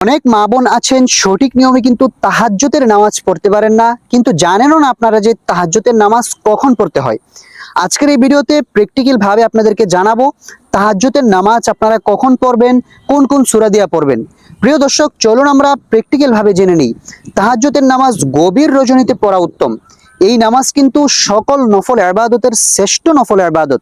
অনেক মা বোন আছেন, সঠিক নিয়মে কিন্তু তাহাজ্জতের নামাজ পড়তে পারেন না। কিন্তু জানেনও না আপনারা যে তাহাজ্জতের নামাজ কখন পড়তে হয়। আজকের এই ভিডিওতে প্র্যাকটিক্যাল ভাবে আপনাদেরকে জানাব তাহাজ্জতের নামাজ আপনারা কখন পড়বেন, কোন কোন সুরা দিয়া পড়বেন। প্রিয় দর্শক, চলুন আমরা প্র্যাকটিক্যাল ভাবে জেনে নিই। তাহাজ্জতের নামাজ গভীর রজনীতে পড়া উত্তম। এই নামাজ কিন্তু সকল নফল আবাদতের শ্রেষ্ঠ নফল আবাদত।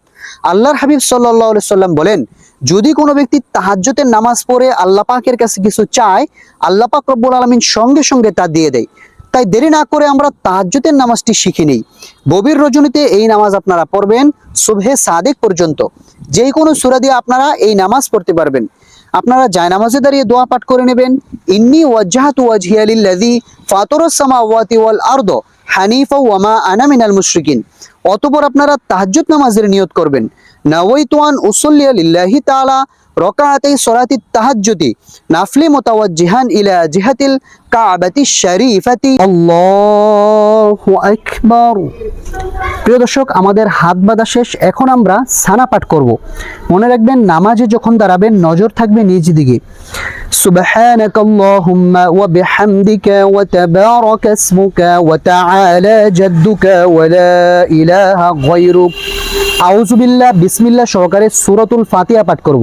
আল্লাহর হাবিব সাল্লাহ সাল্লাম বলেন, যদি কোনো ব্যক্তি তাহাজ্জতের নামাজ পড়ে আল্লাহ পাকের কাছে কিছু চায়, আল্লাহ পাক রব্বুল আলমিন সঙ্গে সঙ্গে তা দিয়ে দেয়। তাই দেরি না করে আমরা তাহাজ্জতের নামাজটি শিখে নিই। গভীর রজনীতে এই নামাজ আপনারা পড়বেন সুবহে সাদেক পর্যন্ত। যে কোনো সুরা দিয়ে আপনারা এই নামাজ পড়তে পারবেন। আপনারা জায়নামাজে দাঁড়িয়ে দোয়া পাঠ করে নেবেন, ইন্নি ওয়াজ্জাহাতু ওয়াজহিয়া লিল্লাযী ফাতারাস সামাওয়াতি ওয়াল আরদ। হানিফা ওয়ামা আনা মিনাল মুশরিকিন। অতঃপর আপনারা তাহাজ্জুদ নামাজের নিয়ত করবেন। নাওয়াইতু আন উসাল্লিয়া লিল্লাহি তাআলা রকাআতাই সলাতি তাহাজ্জুদি নাফলি মুতাওয়াজ্জিহান ইলা জিহাতিল কাবাতি শরীফাতি আল্লাহু আকবার প্রিয় দর্শক আমাদের হাত বাঁধা শেষ এখন আমরা সানা পাঠ করব মনে রাখবেন নামাজে যখন দাঁড়াবেন নজর থাকবে নিজ দিকে سبحانك اللهم وبحمدك وتبارك اسمك وتعالى جدك ولا إله غيرك আউজুবিল্লা বিসমিল্লা সহকারে সুরতুল ফাতিয়া পাঠ করব।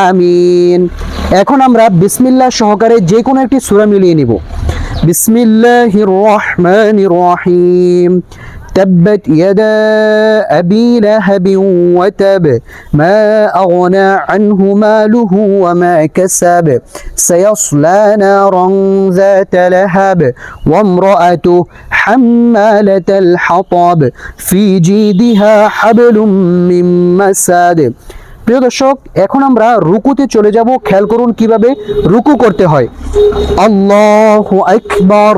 আমিন এখন আমরা বিসমিল্লাহ সহকারে যে কোনো একটি সূরা মিলিয়ে নিব বিসমিল্লাহির রহমানির রহিম تبت يدا أبي لهب وتب ما أغنى عنه ماله وما كسب سيصلى نارا ذات لهب وامرأته حمالة الحطب في جيدها حبل من مسد প্রিয় দর্শক এখন আমরা রুকুতে চলে যাব খেয়াল করুন কিভাবে রুকু করতে হয় আল্লাহু আকবার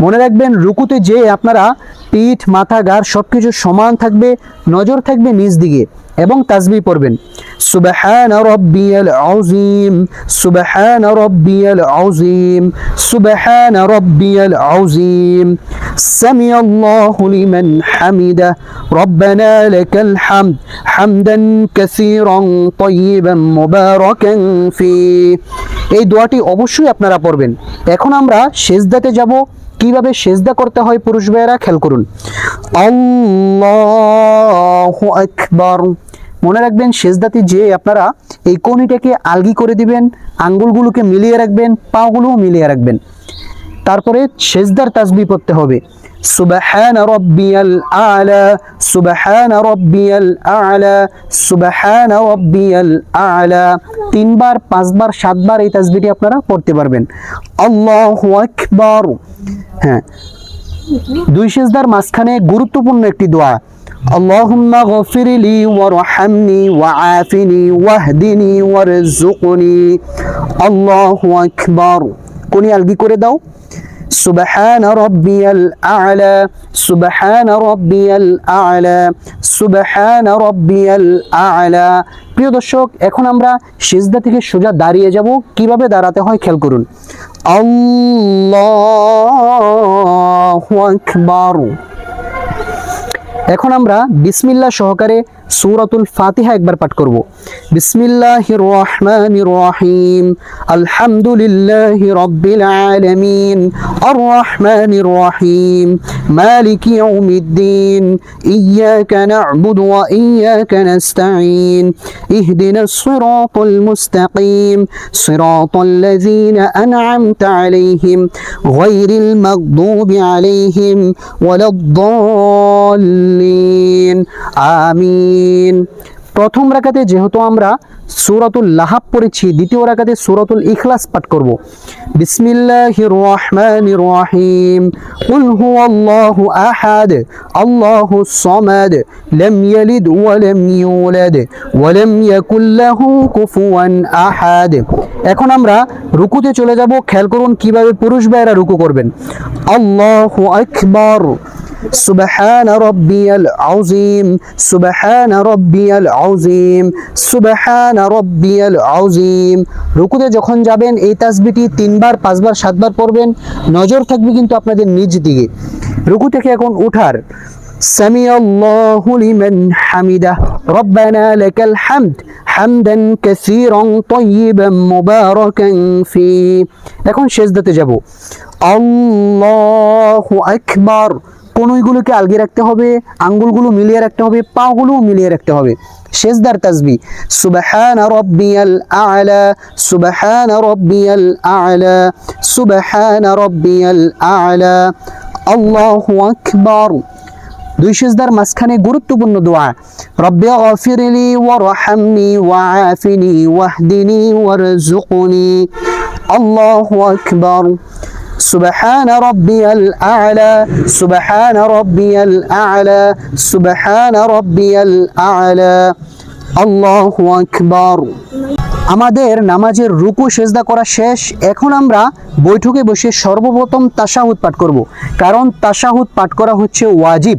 মনে রাখবেন রুকুতে যে আপনারা পিঠ মাথা গাড় সবকিছু সমান থাকবে নজর থাকবে নিজ দিকে এবং তাজবি পড়বেন। সুবহান রব্বিয়াল আযীম, সুবহান রব্বিয়াল আযীম, সুবহান রব্বিয়াল আযীম। সামি আল্লাহু লিমান হামিদা। রব্বানা লাকাল হামদ, হামদান কাসীরান তাইয়িবান মুবারাকান ফি। এই দোয়াটি অবশ্যই আপনারা পড়বেন। এখন আমরা সেজদাতে যাব। কীভাবে সেজদা করতে হয় পুরুষ ভাইয়েরা খেয়াল করুন। আল্লাহু আকবার। মনে রাখবেন সেজদাতে যে আপনারা এই কনিটাকে আলগি করে দিবেন, আঙ্গুলগুলোকে মিলিয়ে রাখবেন, পাগুলোও মিলিয়ে রাখবেন। তারপরে সেজদার তাসবি পড়তে হবে। সুবহান রব্বিয়াল আলা, সুবহান রব্বিয়াল আলা, সুবহান রব্বিয়াল আলা। তিনবার, পাঁচবার, সাতবার এই তাসবিটি আপনারা পড়তে পারবেন। আল্লাহু আকবার। হ্যাঁ। দুই সেজদার মাঝখানে গুরুত্বপূর্ণ একটি দোয়া। اللهم اغفر لي وارحمني وعافني واهدني وارزقني الله اكبر কোনি আলগি করে দাও سبحان ربي الأعلى سبحان ربي الأعلى سبحان ربي الأعلى প্রিয় দর্শক এখন আমরা সিজদা থেকে সোজা দাঁড়িয়ে যাব কিভাবে দাঁড়াতে হয় খেয়াল করুন আল্লাহু আকবার এখন আমরা বিসমিল্লা সহকারে সূরাতুল ফাতিহা একবার পাঠ করব বিসমিল্লাহির রহমানির রহিম আলহামদুলিল্লাহি রাব্বিল আলামিন আর রহমানির রহিম মালিকি ইয়াউমিদ্দিন ইয়াকা না'বুদু ওয়া ইয়াকা নাস্তাঈন ইহদিনাস সিরাতাল মুস্তাকিম সিরাতাল লাযীনা আন'আমতা আলাইহিম গায়রিল মাগদুবি আলাইহিম ওয়ালাদ-দাল্লিন আমিন প্রথম রাকাতে যেহেতু আমরা সূরাতুল লাহাব পড়েছি, দ্বিতীয় রাকাতে সূরাতুল ইখলাস পাঠ করব। বিসমিল্লাহির রহমানির রহিম। কুল হুয়াল্লাহু আহাদ আল্লাহুস সামাদ, লাম ইয়ালিদ ওয়া লাম ইউলাদ, ওয়া লাম ইয়াকুল লাহু কুফুয়ান আহাদ। এখন আমরা রুকুতে চলে যাব। খেয়াল করুন কীভাবে পুরুষ ভাইয়েরা রুকু করবেন। আল্লাহু আকবার। سبحان ربي العظيم سبحان ربي العظيم سبحان ربي العظيم রুকুতে যখন যাবেন এই তাসবিটি তিনবার পাঁচবার সাতবার পড়বেন নজর থাকবে কিন্তু আপনাদের নিজ দিকে রুকু থেকে এখন উঠার سمع الله لمن حمده ربنا لك الحمد حمدا كثيرا طيبا مباركا فيه এখন শেষদাতে যাব আল্লাহু আকবার কনুইগুলোকে আলগিয়ে রাখতে হবে, আঙ্গুলগুলো মিলিয়ে রাখতে হবে, পাগুলোও মিলিয়ে রাখতে হবে। শেষদার তাসবি, সুবহান রব্বিয়াল আলা, সুবহান রব্বিয়াল আলা, সুবহান রব্বিয়াল আলা, আল্লাহু আকবার। দুই সেজদার মাঝখানে গুরুত্বপূর্ণ দোয়া, রব্বি গফিরলি ওয়ারহামনি ওয়াআফিনি ওয়াহদিনি ওয়ারজুকনি আল্লাহু আকবার। سبحان ربي الأعلى سبحان ربي الأعلى سبحان ربي الأعلى الله أكبر আমাদের নামাজের রুকু সেজদা করা শেষ এখন আমরা বৈঠকে বসে সর্বপ্রথম তাশাহুদ পাঠ করব কারণ তাশাহুদ পাঠ করা হচ্ছে ওয়াজিব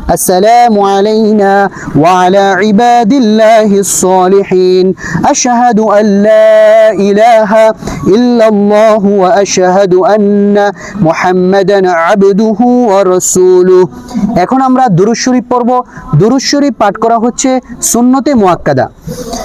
السلام علينا وعلى عباد الله الصالحين أشهد أن لا إله إلا الله وأشهد أن محمدا عبده ورسوله এখন আমরা দুরুদ শরীফ পড়ব দুরুদ শরীফ পাঠ করা হচ্ছে সুন্নতে মুআক্কাদা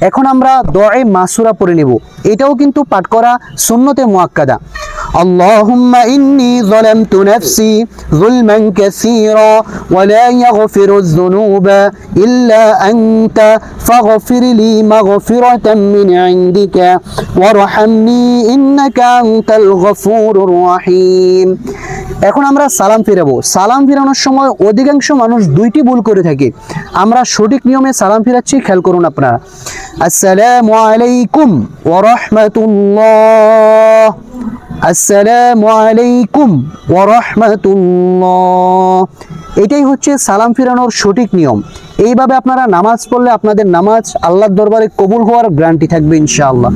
এখন আমরা দোয়ে মাসুরা পড়ে নেব। এটাও কিন্তু পাঠ করা সুন্নতে মুআক্কাদা اللهم إني ظلمت نفسي ظلما كثيرا ولا يغفر الذنوب إلا أنت فاغفر لي مغفرة من عندك وارحمني إنك أنت الغفور الرحيم এখন আমরা সালাম ফিরাবো সালাম ফিরানোর সময় অধিকাংশ মানুষ দুইটি ভুল করে থাকে আমরা সঠিক নিয়মে সালাম ফিরাচ্ছি খেয়াল করুন আপনারা আসসালামু আলাইকুম ওয়া রাহমাতুল্লাহ আসসালামু আলাইকুম ওয়া রাহমাতুল্লাহ। এটাই হচ্ছে সালাম ফিরানোর সঠিক নিয়ম। এইভাবে আপনারা নামাজ পড়লে আপনাদের নামাজ আল্লাহর দরবারে কবুল হওয়ার গ্যারান্টি থাকবে ইনশাআল্লাহ।